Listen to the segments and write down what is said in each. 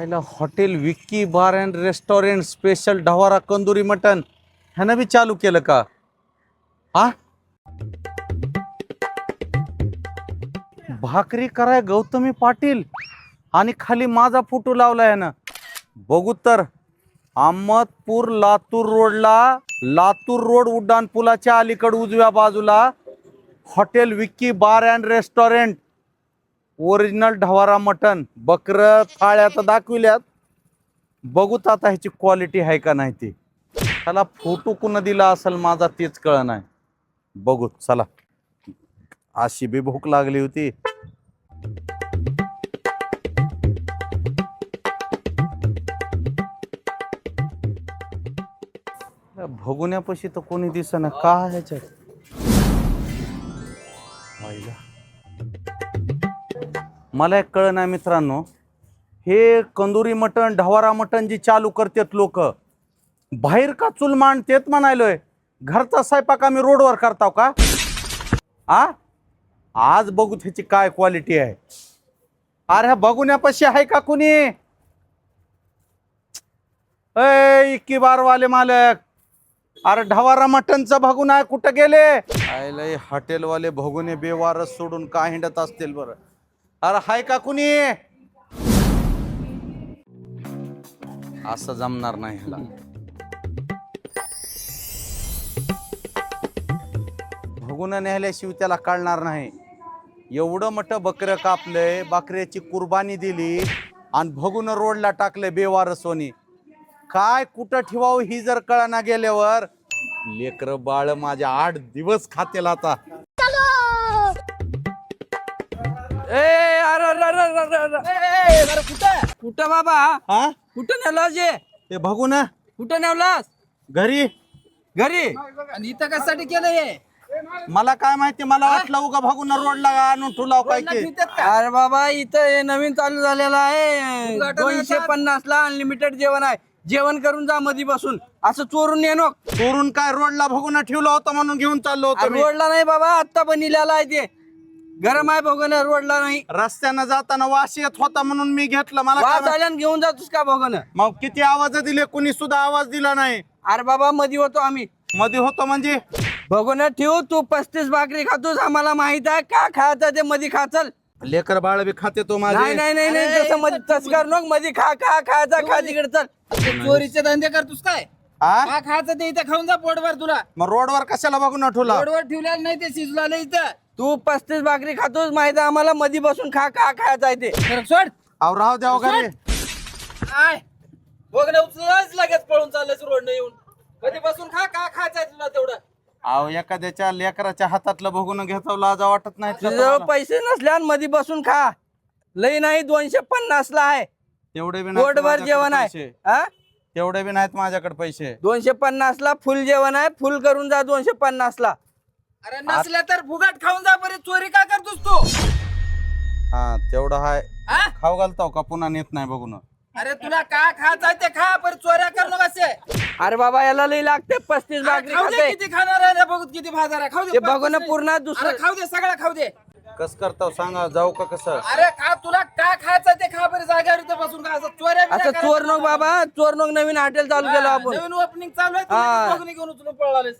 आयला hotel Vicky bar and restaurant special ढवारा कंदुरी mutton ह्यानं बी चालू केलं का? आ भाकरी कराय गौतमी पाटील आणि खाली माझा फोटो लावला ह्यानं. बघू तर अहमदपूर लातूर रोडला लातूर रोड उड्डाणपुलाच्या अलीकड उजव्या बाजूला hotel Vicky bar and restaurant. Original ढवारा mutton बकरं थाळ्या तर दाखविल्यात बघूत आता ह्याची क्वालिटी आहे का नाही ती. त्याला फोटो कुण दिला असेल माझा तेच कळ नाही बघूत चला. अशी बी भूक लागली होती. भगुण्यापाशी तर कोणी दिसना का ह्याच्यात? मला एक कळ ना मित्रांनो. हे कंदुरी मटण ढवारा मटण जी चालू करतात लोक बाहेर का चूल मांडतेत म्हणायलोय? घरचा स्वयंपाक आम्ही रोडवर करताव का? आ? आज बघू त्याची काय क्वालिटी आहे. अरे ह्या बघुण्यापाशी आहे का कुणी? ऐ इक्की बारवाले मालक. अरे ढवारा मटणचं बघून आहे कुठं गेले? हॉटेलवाले भगुने बेवारस सोडून का हिंडत असतील बरं? अरे हाय का कुणी असं जमणार नाही ह्याला. भगुन नेल्याशिवाय त्याला कळणार नाही. एवढं मोठं बकरं कापलंय बकऱ्याची कुर्बानी दिली आणि भगुन रोडला टाकलंय बेवार सोनी. काय कुठं ठेवावं ही जर कळना गेल्यावर? लेकर बाळ माझ्या आठ दिवस खातेल आता. ए! कुठं? कुठं बाबा? हा? कुठं नेवलास जे? ते बघू ना. कुठं नेवलास? घरी. घरी? आणि इथं कशासाठी केलं हे? मला काय माहिती मला वाटलं उगा बघून रोडला आणून ठुलाव काय की. अरे बाबा इथं हे नवीन चालू झालेलं आहे. दोनशे पन्नास ला अनलिमिटेड जेवण आहे. जेवण करून जा मधी बसून. असं चोरून नेनो चोरून काय रोडला बघून ठेवलं होतं म्हणून घेऊन चाललो होतो मी. रोडला नाही बाबा आत्ता बनलेला आहे ते. गरम आहे बघून रोडला नाही. रस्त्यानं जाताना वास येत होता म्हणून मी घेतलं. मला काय. आल्यानं घेऊन जातोस का बघून मग किती आवाज दिले कुणी सुद्धा आवाज दिला नाही. अरे बाबा मधी होतो आम्ही. मध्ये होतो म्हणजे? बघून ठेवू तू पस्तीस भाकरी खातोस आम्हाला माहीत आहे का खायचं ते मधी खाचल लेकर बाळ बी खाते तो नाही माझे नाही नाही नाही तसं मध्ये तस्कर नको मध्ये खा खा खायचा खा तिकडे चल. चोरीचे धंदे करतोस काय? हा खायचं ते इथं खाऊन जा पोटभर तुला. मग रोडवर कशाला बघून ठेवला? पोटभर ठेवलेलं नाही ते शिजलेलं इथं. तू पस्तीस भाकरी खातोस माहीत आहे आम्हाला मधी बसून खा खा खायचा आहे ते. सोड. अहो राहू द्या घरी काय बघ ना उचलाच लगेच पळून चाललंस रोड येऊन. कधी बसून खा का खायचंय तुला तेवढं. अहो एखाद्याच्या लेकराच्या हातातलं बघून घेतो लाजा वाटत नाही का तुझ्याजवळ तुम्हाला? पैसे नसल्यान मधी बसून खा. लई नाही दोनशे पन्नास ला आहे. तेवढे बी नाहीत पोटभर माझ्याकडे जेवण आहे. पैसे. हा तेवढे बी नाहीत माझ्याकडे पैसे. दोनशे पन्नास ला फुल जेवण आहे फुल करून जा दोनशे पन्नास ला अरे नसल्या तर फुगाट खाऊन जा बरे चोरी का करतोस तू? हा तेवढं हाय. हा? खाऊ घालतो का पुन्हा नेत नाही बघून? अरे तुला का खायचंय ते खा पर चोऱ्या करू कसे. अरे बाबा याला लई लागते पस्तीस भाकरी खाऊ दे खाते. किती खाणार आहे रे बघू किती बाजार आहे खाऊ दे ते बघून पस्तीस पूर्ण. दुसरं अरे खाऊ दे सगळं खाऊ दे. कस करतो सांगा जाऊ का कसं? अरे खा तुला का खायचं ते खा बरे जागेवर इथं बसून का असं चोऱ्या बिऱ्या असं करायचं चोर नको. बाबा चोर नको नवीन हॉटेल चालू केलं हा, आपण. नवीन ओपनिंग चालू आहे हा. तुम्ही बघून घेऊन उचलून पळालेस.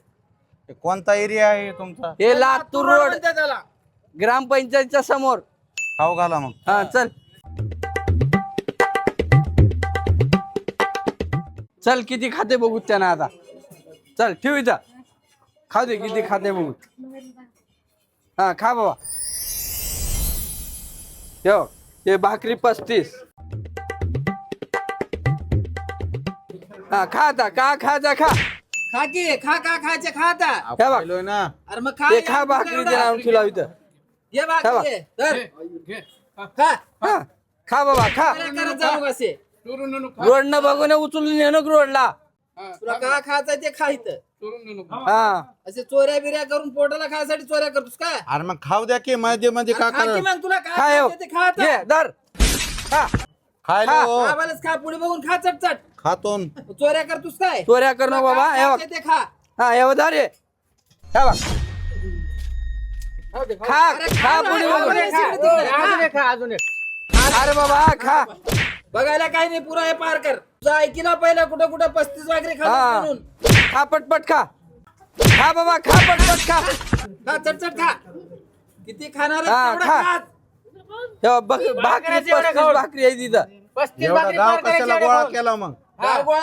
हे कोणता एरिया आहे तुमचा? हे लातूर रोड. त्याला. ग्रामपंचायतच्या समोर. खाऊ घाला मग. हा चल. चल किती खाते बघू त्यानं आता. चल ठेव इथं. खाऊ दे किती खाते बघू. हा खा बाबा. ठेव ते भाकरी पस्तीस. हा खा आता का खायचा खा. खा की खा का खायचे खा आता हे बघ खायलोय ना. अरे मग खा ते ये, खा भाकरी दे ना तुला इथं ये खा बा. खा. हा. खा बाबा खा. चोऱ्या करत जाऊ असे. रोडनं बघून उचलून नेणं रोडला. तुला का खायचं ते खा इथं. हा. असे चोऱ्या बिऱ्या करून पोटाला खायसाठी चोऱ्या करतोस काय अरे मग खाऊ द्या की मध्ये मध्ये का खा की कर. मग तुला काय खा खायचं ते खा आता. धर. खा. खायलो खा खा पुढे बघून खा चटचट. खातो चोऱ्या करतोस काय? चोऱ्या कर नको बाबा. हे बघ. ते खा. हा हे हे बघ. खा खा ना, पुढे तिकडे. खा. अरे बाबा खा. बघायला काही नाही पुरा हे पार कर. तुझं ऐकिला पहिला कुठं कुठं पस्तीस वागरे हा. खा म्हणून. खा पटपट खा. खा बाबा खा पटपट खा. खा चटचट खा. किती खाणार हा, आहे तेवढं खा. खा. तेव्हा बघ भाकरी पस्तीस भाकरी आहे तिथं. एवढा गाव कशाला गोळा केला मग? गाव गोळा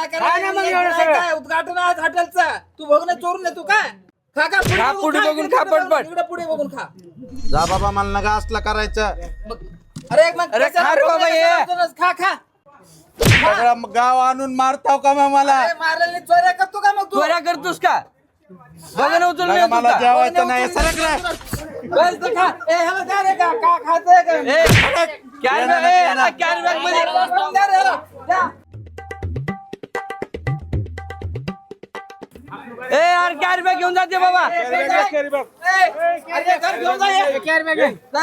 मग एवढं सगळं. काय, उद्घाटन आज हॉटेलचा? तू बघ ना चोरून येतो काय? खा का खा, पुढे बघून खा, पटपट. इकडे पुढे बघून खा. जा बाबा मला नका असला करायचं. मग- अरे एक मग अरे खा रे बाबा, ये. खा खा. सगळं गाव आणून मारताव का मग मला? अरे मारायला चोऱ्या करतो का मग तू? चोऱ्या करतोस का? बघ ना उचलून येतो मला का? जेवायचं नाही सरक रे. बस तर खा. ए ह्याला द्या रे का? का का? ए, कॅरी बॅग, ए, ह्याला कॅरी बॅगमध्ये द्या रे ह्याला, द्या. ए यार कॅरी बॅग घेऊन जाते बाबा. ए, अरे घेऊन जा ये.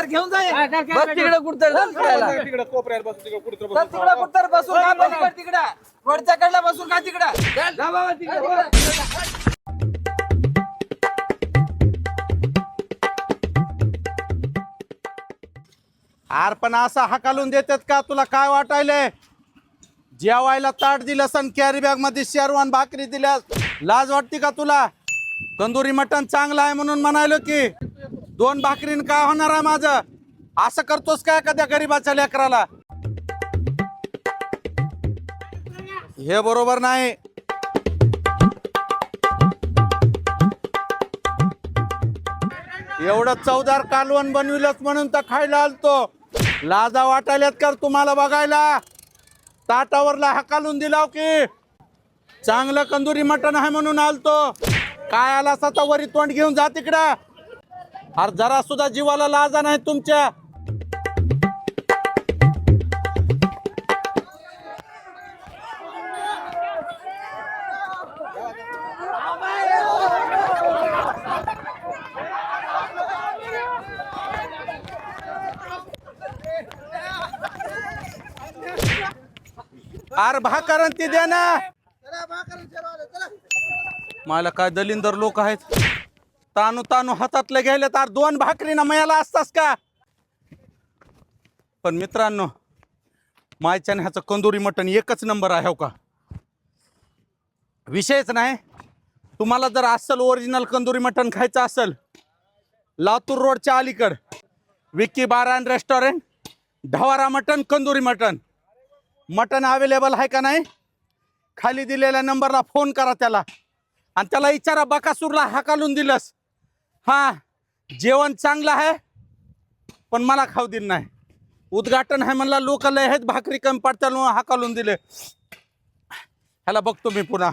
घेऊन जा ये. बस तिकडे कुठं खेळायला तर तिकडं कुठं बसून खा पलीकडे तिकडं. वरच्या कडला बसून खा तिकडं. जा बाबा तिकडे. आर पण असं हाकालून देतात का? तुला काय वाटायलंय? जेवायला ताट दिलं सन कॅरी बॅगमध्ये शेरवान भाकरी दिल्यास लाज वाटते का तुला? तंदुरी मटण चांगलं आहे म्हणून म्हणायलो की दोन भाकरीन काय होणार आहे माझं? असं करतोस काय एखाद्या गरीबाच्या लेकराला? हे बरोबर नाही. एवढं चवदार कालवण बनविलंच म्हणून तर खायला आलतो. लाजा वाटायल्यात कर तुम्हाला बघायला. ताटावरला हकालून दिलाव की. चांगलं कंदुरी मटण आहे म्हणून आलतो. काय आला असा तर वरी तोंड घेऊन जा तिकडं. अरे जरा सुद्धा जीवाला लाजा नाही तुमच्या. अरे भाकरन ती दे ना मला काय दलिंदर लोक आहेत? तानू तानू हातातले गेले तर दोन भाकरीना मयाला असतास का? पण मित्रांनो मायच्याने ह्याचं कंदुरी मटण एकच नंबर आहे हो का? विषयच नाही. तुम्हाला जर अस्सल ओरिजिनल कंदुरी मटण खायचं असेल लातूर रोडच्या अलीकड विक्की बार अँड रेस्टॉरंट ढवारा मटण कंदुरी मटण. मटण अवेलेबल आहे का नाही? खाली दिलेल्या नंबरला फोन करा त्याला. आणि त्याला विचारा बकासूरला हाकालून दिलंस. हा जेवण चांगलं आहे पण मला खाऊ दिलं नाही. उद्घाटन आहे म्हणला लोक लय आहेत भाकरी कमी पडत्या हाकालून दिले. ह्याला बघतो मी पुन्हा.